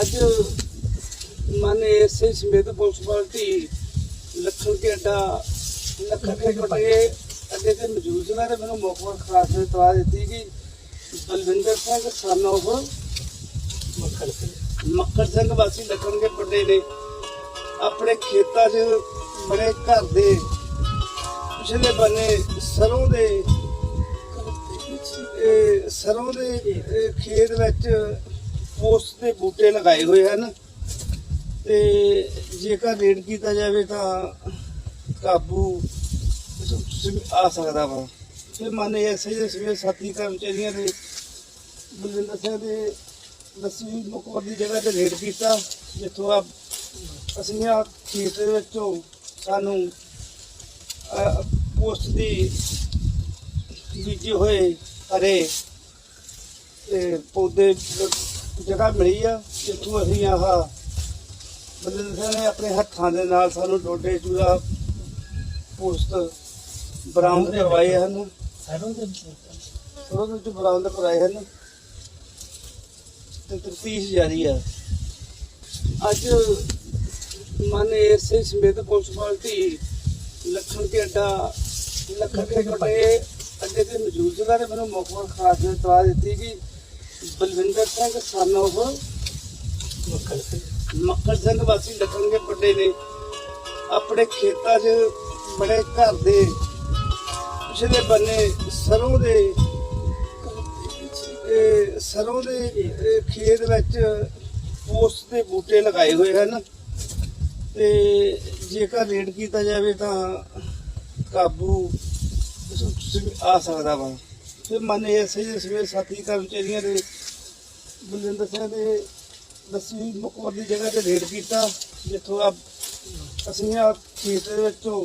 ਅੱਜ ਮਾਨੇ ਐਸਏ ਸਮੇਤ ਪੁਲਿਸ ਪਾਰਟੀ ਲੱਖਣ ਕੇ ਅੱਡਾ ਲੱਖਣ ਕੇ ਪਟੇ ਅੱਡੇ ਤੇ ਮੌਜੂਦ ਸੀ। ਤੇ ਮੈਨੂੰ ਮੌਕਾ ਖਾਸ ਨੇ ਤਵਾ ਦਿੱਤੀ ਕਿ ਬਲਵਿੰਦਰ ਸਿੰਘ ਸਨ ਸਿੰਘ। ਮੱਕੜ ਸਿੰਘ ਵਾਸੀ ਲੱਖਣ ਕੇ ਪਟੇ ਨੇ ਆਪਣੇ ਖੇਤਾਂ 'ਚ ਬੜੇ ਘਰ ਦੇ ਪਿਛਲੇ ਬੰਨੇ ਸਰੋਂ ਦੇ ਸਰੋਂ ਦੇ ਖੇਤ ਵਿੱਚ ਪੋਸਟ ਦੇ ਬੂਟੇ ਲਗਾਏ ਹੋਏ ਹਨ। ਤੇ ਜੇਕਰ ਰੇਡ ਕੀਤਾ ਜਾਵੇ ਤਾਂ ਕਾਬੂ ਆ ਸਕਦਾ ਵਾ। ਫਿਰ ਮਾਨੇ ਐਸੇ ਜਿਹੇ ਸਵੇਰ ਸਾਥੀ ਕਰਮਚਾਰੀਆਂ ਦੇ, ਬਲਵਿੰਦਰ ਸਿੰਘ ਦੇ ਦਸਵੀਂ ਮੁਕਵਰ ਦੀ ਜਗ੍ਹਾ ਤੇ ਰੇਡ ਕੀਤਾ, ਜਿੱਥੋਂ ਆ ਅਸੀਂ ਆ ਖੇਤ ਦੇ ਵਿੱਚੋਂ ਸਾਨੂੰ ਪੋਸਟ ਦੀ ਬੀਜੇ ਹੋਏ ਹਰੇ ਤੇ ਪੌਦੇ ਜਗ੍ਹਾ ਮਿਲੀ ਆ ਜਿੱਥੋਂ ਅਸੀਂ ਆਹ ਬਲਵਿੰਦਰ ਸਿੰਘ ਨੇ ਆਪਣੇ ਹੱਥਾਂ ਦੇ ਨਾਲ ਸਾਨੂੰ ਡੋਡੇ ਚੂੜਾ ਪੋਸਟ ਬਰਾਮਦ ਕਰਵਾਏ ਹਨ। ਸਰੋਂ ਵਿੱਚ ਬਰਾਮਦ ਕਰਾਏ ਹਨ। ਤੇ ਤਫਤੀਸ਼ ਜਾਰੀ ਆ। ਅੱਜ ਮਾਨੇ ਐਸਏ ਸਮੇਤ ਪੁਲਿਸ ਪਾਰਟੀ ਲੱਖਣ ਕੇ ਅੱਡਾ ਲੱਖਣ ਕੇ ਪਟੇ ਅੱਡੇ ਤੇ ਮੌਜੂਦ ਸੀਗਾ ਤੇ ਮੈਨੂੰ ਮੌਕਾ ਖਾਸ ਦਿੱਤੀ ਕਿ ਬਲਵਿੰਦਰ ਸਿੰਘ ਸਨ of ਮੱਖਣ ਸਿੰਘ। ਮੱਕੜ ਸਿੰਘ ਵਾਸੀ ਲੱਖਣ ਕੇ ਪੱਡੇ ਨੇ। ਆਪਣੇ ਖੇਤਾਂ 'ਚ ਬੜੇ ਘਰ ਦੇ ਪਿਛਲੇ ਬੰਨੇ ਸਰੋਂ ਦੇ ਇਹ ਸਰੋਂ ਦੇ ਇਹ ਖੇਤ ਵਿੱਚ ਪੋਸਟ ਦੇ ਬੂਟੇ ਲਗਾਏ ਹੋਏ ਹਨ। ਤੇ ਜੇਕਰ ਰੇਡ ਕੀਤਾ ਜਾਵੇ ਤਾਂ ਕਾਬੂ ਆ ਸਕਦਾ ਵਾ। ਫਿਰ ਮਨ ਐਸੇ ਜਿਹੇ ਸਵੇਰ ਸਾਥੀ ਕਰਮਚਾਰੀਆਂ ਦੇ ਬਲਵਿੰਦਰ ਸਿੰਘ ਦੇ ਦੱਸੀ ਮੁਕਵਰ ਦੀ ਜਗ੍ਹਾ ਤੇ ਰੇਡ ਕੀਤਾ, ਜਿੱਥੋਂ ਆ ਅਸੀਂ ਆ ਖੇਤ ਦੇ ਵਿੱਚੋਂ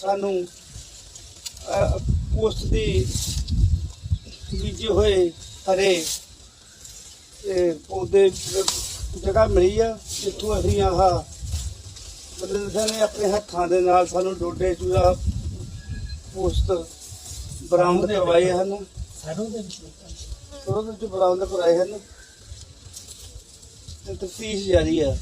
ਸਾਨੂੰ ਪੋਸਟ ਦੀ ਬੀਜੇ ਹੋਏ ਹਰੇ ਪੌਦੇ ਜਗ੍ਹਾ ਮਿਲੀ ਆ, ਜਿੱਥੋਂ ਅਸੀਂ ਆਹ ਬਲਵਿੰਦਰ ਸਿੰਘ ਨੇ ਆਪਣੇ ਹੱਥਾਂ ਦੇ ਨਾਲ ਸਾਨੂੰ ਡੋਡੇ ਚੂਹਾ ਪੋਸਟ ਬਰਾਮਦ ਕਰਵਾਏ ਹਨ। ਸਰੋਂ ਦੇ ਸਰੋਂ ਦੇ ਵਿੱਚ ਬਰਾਮਦ ਕਰਾਏ ਹਨ। ਤੇ ਤਫਤੀਸ਼ ਜਾਰੀ ਆ।